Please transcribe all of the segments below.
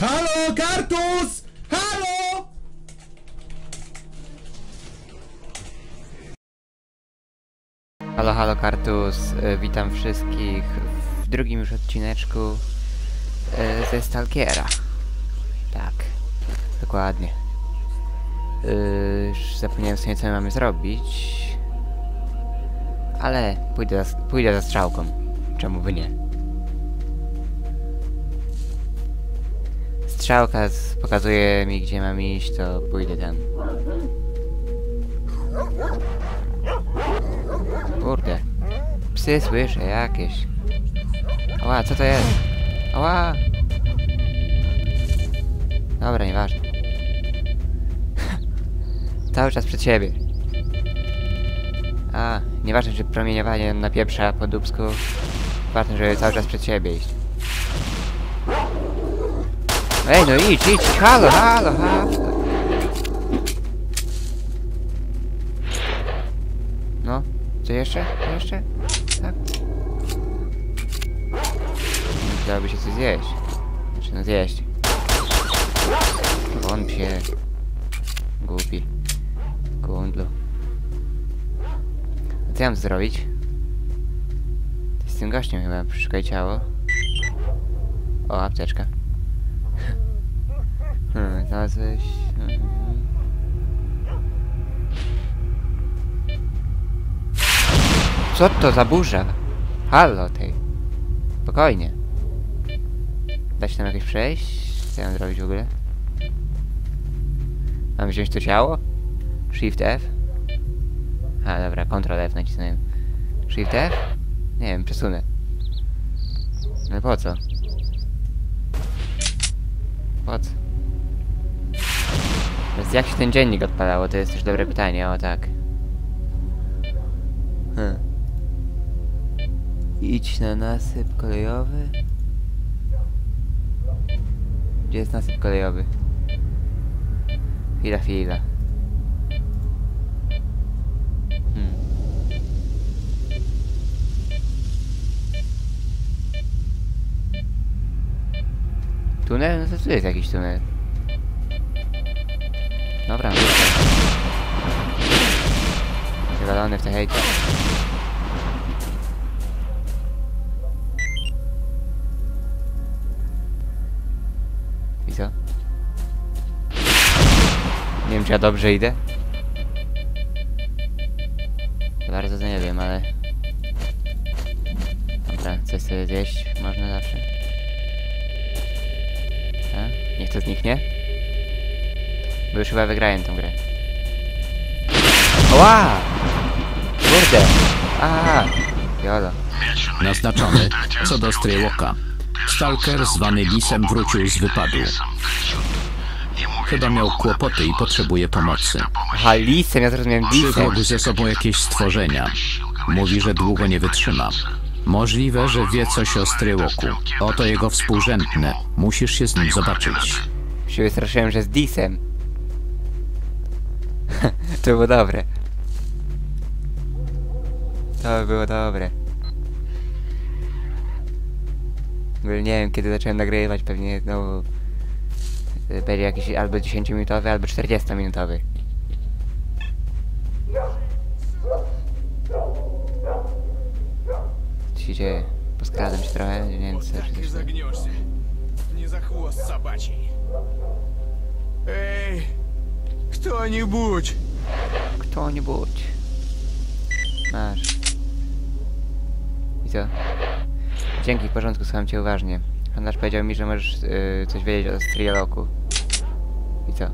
Halo, Kartus! Halo! Halo, halo Kartus, Y, witam wszystkich w drugim już odcineczku y, ze Stalkiera. Tak, dokładnie. Y, Już zapomniałem sobie co my mamy zrobić. Ale pójdę za, pójdę za strzałką. Czemu by nie? Strzałka pokazuje mi gdzie mam iść, to pójdę tam. Kurde. Psy słyszę jakieś. Ała, co to jest? Ała! Dobra, nieważne. Cały czas przed siebie. A, nieważne czy promieniowanie na pieprza po dubsku. Ważne, żeby cały czas przed siebie iść. Ej, no idź, idź, halo, halo, halo. No, co jeszcze? Co jeszcze? Tak? Dałoby się coś zjeść. Znaczy, no zjeść. Won psie. Głupi. Kundlu. A co ja mam zrobić? Z tym gościem chyba przeszukaj ciało. O, apteczka. Hmm, znalazłeś... Mhm. Co to za burza? Halo, tej. Spokojnie. Da się tam jakieś przejść? Co ja mam zrobić w ogóle? Mam wziąć to ciało? Shift F? A, dobra, Ctrl F nacisnąłem. Shift F? Nie wiem, przesunę. No po co? Po co? Więc jak się ten dziennik odpalało? To jest też dobre pytanie, o tak. Hmm. Idź na nasyp kolejowy. Gdzie jest nasyp kolejowy? Chwila, chwila. Hmm. Tunel? No to tu jest jakiś tunel. Dobra. Wywalony w te hejty. I co? Nie wiem, czy ja dobrze idę. Bardzo to nie wiem, ale... Dobra, coś sobie zjeść można zawsze. A? Niech to zniknie. Bo już chyba wygrałem tą grę. Ła! Kurde! A! Jolo. Naznaczony co do Straywoka. Stalker zwany Lisem wrócił z wypadu. Chyba miał kłopoty i potrzebuje pomocy. Aha, lisem, ja zrozumiałem lisem. Przywiódł ze sobą jakieś stworzenia. Mówi, że długo nie wytrzyma. Możliwe, że wie coś o Straywoku. Oto jego współrzędne. Musisz się z nim zobaczyć. Się wystraszyłem, że z disem. to było dobre. To było dobre. Nie wiem, kiedy zacząłem nagrywać, pewnie znowu e, będzie jakiś albo 10-minutowy, albo 40-minutowy. Co się dzieje? Poskradam się trochę, nie wiem co tak się zagniesz. Nie za chłos sabaci. Ej! кто-нибудь! Kto-nibudź. Masz. I co? Dzięki, w porządku, słucham cię uważnie. Handlarz powiedział mi, że możesz y, coś wiedzieć o Strioloku. I co?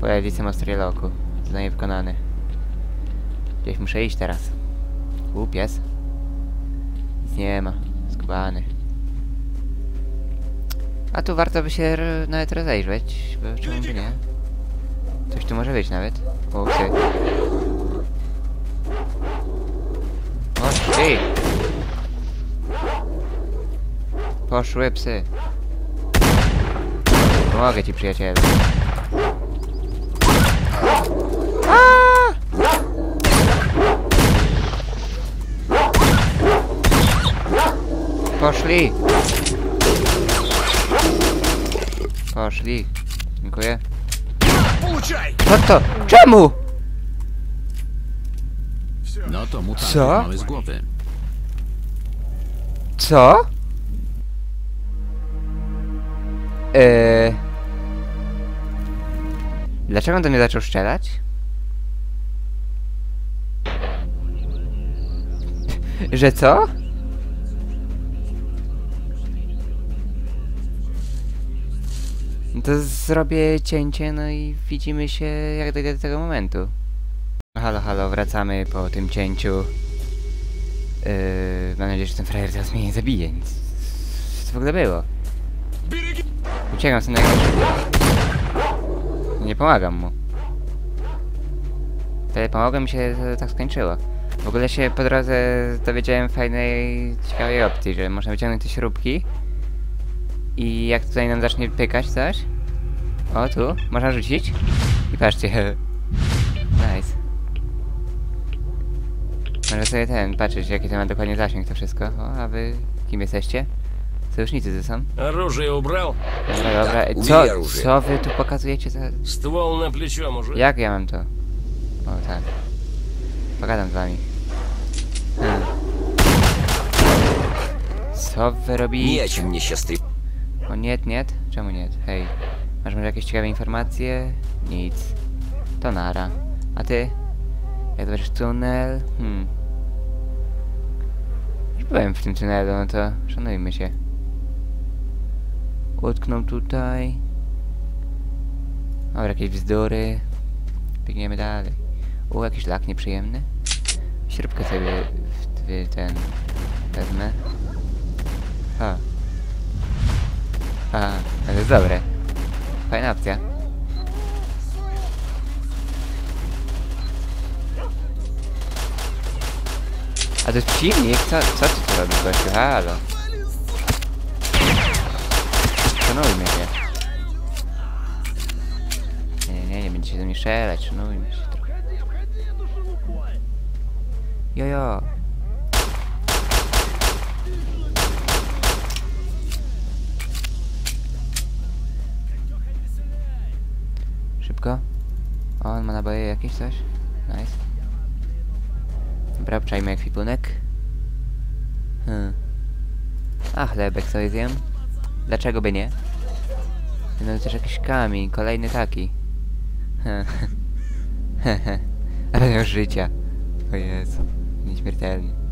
Powiedz o Strioloku. Zadanie wykonane. Gdzieś muszę iść teraz. U, pies. Nic nie ma. Skubany. A tu warto by się r- nawet rozejrzeć, bo czemu by nie? Coś tu może być nawet. O, psy. O, ty! Poszły psy. Pomogę ci, przyjacielu. Poszli! Poszli. Dziękuję. Co to? Czemu? No to mutantów Co? mamy z głowy. Co? Eee... Dlaczego on do mnie zaczął strzelać? Że co? To zrobię cięcie, no i widzimy się jak dojdę do tego momentu. Halo, halo, wracamy po tym cięciu. Yy, mam nadzieję, że ten frajer teraz mnie nie zabije. Co to w ogóle było? Uciekam sobie na Nie pomagam mu. Wtedy pomogłem i się to tak skończyło. W ogóle się po drodze dowiedziałem fajnej, ciekawej opcji, że można wyciągnąć te śrubki i jak tutaj nam zacznie pykać coś o tu, można rzucić i patrzcie nice może sobie ten, patrzeć jaki to ma dokładnie zasięg to wszystko o, a wy kim jesteście? Sojusznicy to są? Оружие убрал? Dobra, dobra, Убери co, оружие. co wy tu pokazujecie za... Ствол на плечо, мужик. Jak ja mam to? O tak. Pogadam z wami. Hmm. Co wy Не robicie? о чем мне сейчас треп... O nie, nie? Czemu nie? Hej. Masz może jakieś ciekawe informacje? Nic. To nara. A ty? Jak zobaczysz tunel? Hmm. Już byłem w tym tunelu, no to szanujmy się. Utknął tutaj. Dobra, jakieś bzdury. Biegniemy dalej. U, jakiś lak nieprzyjemny. Śrubkę sobie w, w ten wezmę. Ha. A, ale dobre. Fajna opcja. A to jest przeciwnik? Co, co ty tu robisz, gościu? Halo. Szanujmy się. Nie, nie, nie, nie będziecie do mnie strzelać, szanujmy się trochę. Jojo. Szybko. O, on ma naboje jakieś coś? Nice. Dobra, obczajmy ekwipunek. Hmm. A, chlebek sobie zjem. Dlaczego by nie? No też jakiś kamień, kolejny taki. Hehe. Ale miał życia. O Jezu. Nieśmiertelny.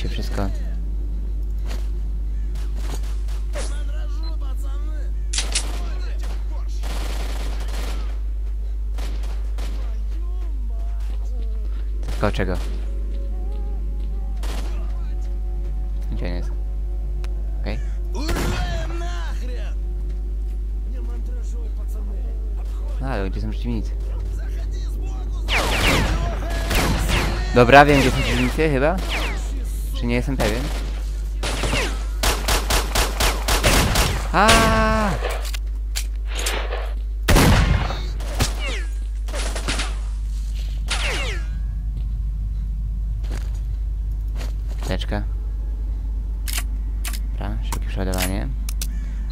się wszystko. Tylko czego? Gdzie on jest? Okej. Okay. No ale gdzie są przeciwnicy? Dobra, wiem gdzie są przeciwnicy chyba? Czy nie jestem pewien? A! Teczka. Dobra, szybkie przeładowanie.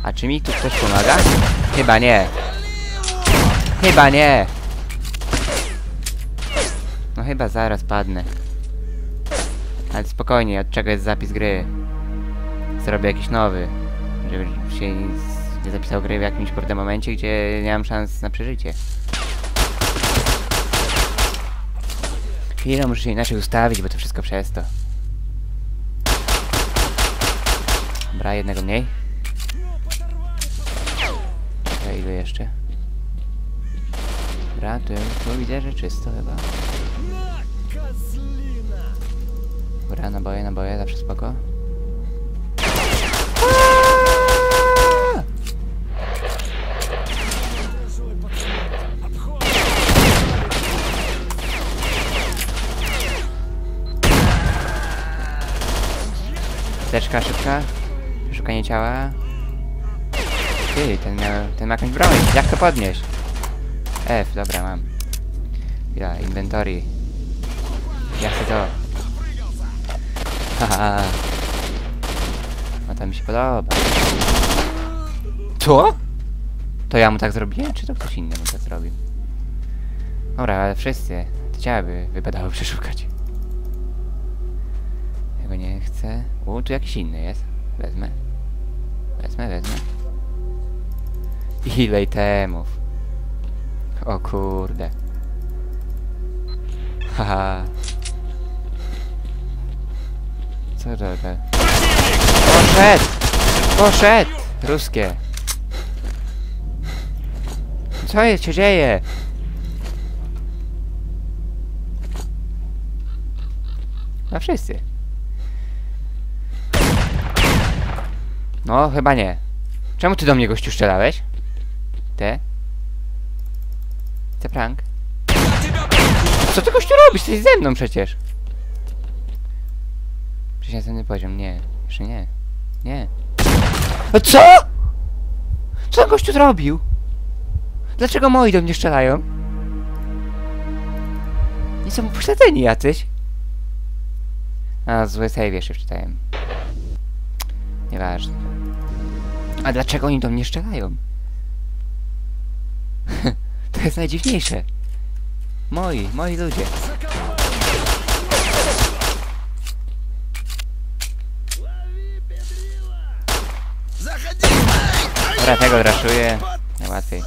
A czy mi tu ktoś pomaga? Chyba nie. Chyba nie. No chyba zaraz padnę. Ale spokojnie, od czego jest zapis gry? Zrobię jakiś nowy. Żeby się nie zapisał gry w jakimś kurde momencie, gdzie nie mam szans na przeżycie. Chwilę muszę się inaczej ustawić, bo to wszystko przez to. Dobra, jednego mniej. Ilu jeszcze? Dobra, tu, tu widzę, że czysto chyba. Dobra, naboje, naboje, zawsze spoko. Teczka szybka. Szukanie ciała. Ty, ten miał, ten ma jakąś broń. Jak to podnieść? F, dobra, mam. Ja, inventory. Ja chcę to. Haha. No to mi się podoba. Co? To ja mu tak zrobiłem, czy to ktoś inny mu tak zrobił? Dobra, ale wszyscy. Te ciała by wypadało przeszukać. Go nie chcę. U, tu jakiś inny jest. Wezmę. Wezmę, wezmę. Ile itemów. O kurde. Haha. To? Poszedł! Poszedł! Ruskie. Co jest, się dzieje? No wszyscy. No, chyba nie. Czemu ty do mnie gościu strzelałeś? Te? Te prank? Co ty gościu robisz? Ty ze mną przecież. Przecież następny poziom. Nie. Jeszcze nie. Nie. A co? Co ten gościu zrobił? Dlaczego moi do mnie strzelają? Nie są upośledzeni jacyś. A, zły save jeszcze wczytałem. Nieważne. A dlaczego oni do mnie strzelają? to jest najdziwniejsze. Moi, moi ludzie. Dobra, tego draszuję. Najłatwiej.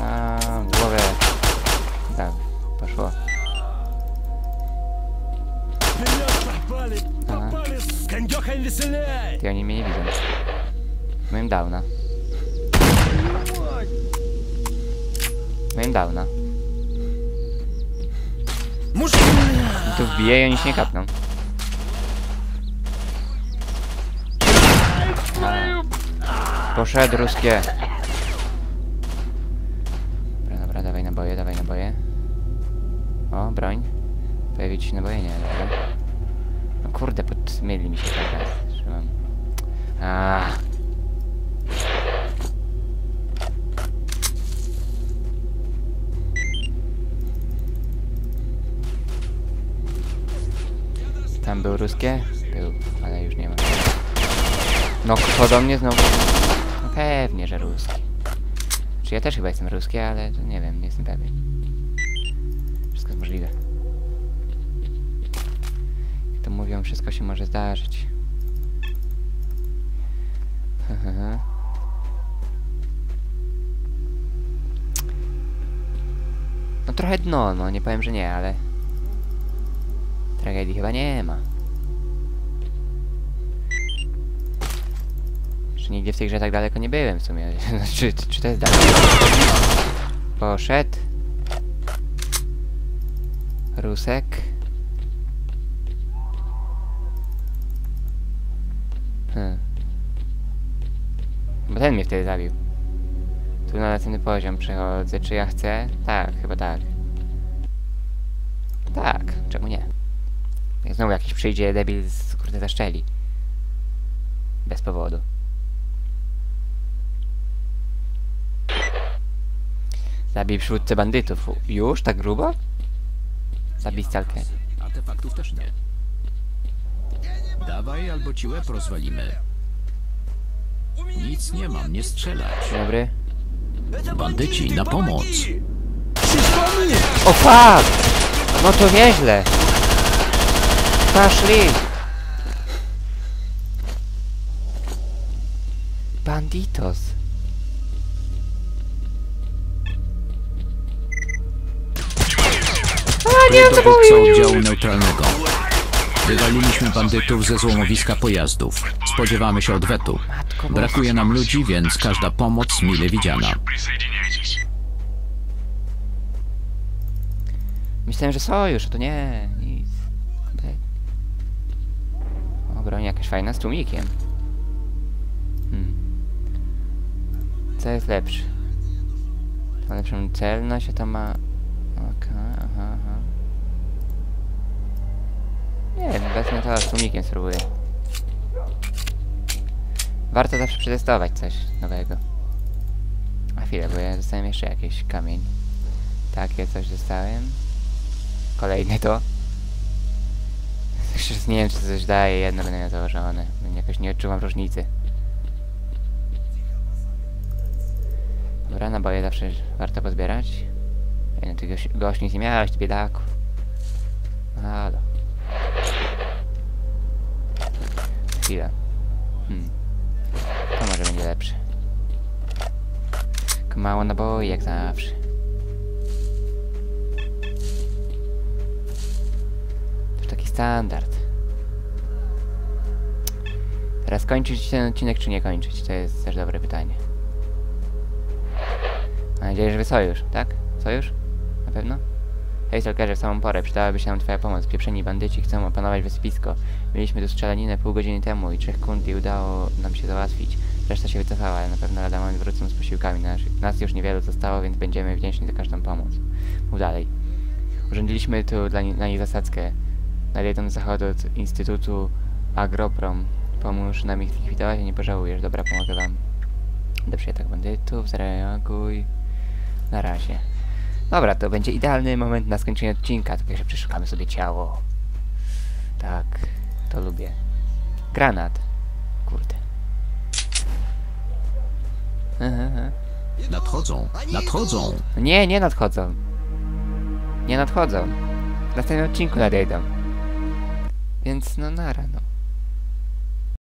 A, w głowę. Tak, poszło. Aha. Ty oni mnie nie widzą. Moim downa. Moim downa. Tu wbije i oni się nie kapną. Poszedł ruskie. Dobra, dobra, dawaj naboje, dawaj naboje. O, broń. Pojawić się naboje, nie, dobra. No kurde, podmyli mi się teraz. Trzymam. A. Tam był ruskie? Był, ale już nie ma. No, do mnie znowu? Pewnie, że ruski. Czy ja też chyba jestem ruski, ale nie wiem, nie jestem pewien. Wszystko jest możliwe. Jak to mówią, wszystko się może zdarzyć. No trochę dno, no nie powiem, że nie, ale... Tragedii chyba nie ma. Czy nigdzie w tej grze tak daleko nie byłem w sumie. czy, czy to jest daleko? Poszedł. Rusek. Hmm. Bo ten mnie wtedy zabił. Tu na następny poziom przechodzę. Czy ja chcę? Tak, chyba tak. Tak, czemu nie? Jak znowu jakiś przyjdzie debil z kurde zaszczeli. Bez powodu. Zabij przywódcę bandytów. Już? Tak grubo? Zabij stalkę. Artefaktów też nie. Dawaj, albo ci łeb rozwalimy. Nic nie mam, nie strzelać. Dobry. Bandyci, na pomoc! O fuck! No to nieźle. Paszli. Banditos. Nie wiem co Dowódca powiedzieć. oddziału neutralnego. Wywaliliśmy bandytów ze złomowiska pojazdów. Spodziewamy się odwetu. Brakuje nam ludzi, więc każda pomoc mile widziana. Myślałem, że sojusz, a to nie, nic. O, broń jakaś fajna z tłumikiem. Hmm. Co jest lepsze? Ma lepszą celność, a to ma... Okej, aha, aha. Nie wezmę to tłumikiem spróbuję. Warto zawsze przetestować coś nowego. A chwilę, bo ja dostałem jeszcze jakiś kamień. Takie coś dostałem. Kolejne to. Nie wiem, czy coś daje, jedno będę miał założone. Jakoś nie odczuwam różnicy. Dobra, naboje zawsze warto pozbierać. Ej, no ty goś, gość nic nie miałeś, biedaku. Halo. Chwila. Hmm. To może będzie lepsze. Tylko mało naboi, jak zawsze. To taki standard. Teraz kończyć ten odcinek, czy nie kończyć? To jest też dobre pytanie. Mam nadzieję, że wy sojusz, tak? Sojusz? Na pewno? Hej, Stalkerze, w samą porę przydałaby się nam twoja pomoc. Pieprzeni bandyci chcą opanować wysypisko. Mieliśmy tu strzelaninę pół godziny temu i trzech kuntli udało nam się załatwić. Reszta się wycofała, ale na pewno lada moment wrócą z posiłkami. Nas, już niewielu zostało, więc będziemy wdzięczni za każdą pomoc. Mów dalej. Urządziliśmy tu dla, ni- dla nich zasadzkę. Nadjedą z zachodu od Instytutu Agroprom. Pomóż nam ich zlikwidować, a nie pożałujesz. Dobra, pomogę wam. Do przyjaciół bandytów, zareaguj. Na razie. Dobra, to będzie idealny moment na skończenie odcinka. To pierwsze przeszukamy sobie ciało. Tak, to lubię. Granat. Kurde. Aha, aha. Nadchodzą, nadchodzą. Nie, nie nadchodzą. Nie nadchodzą. W następnym odcinku nadejdą. Więc no nara, no.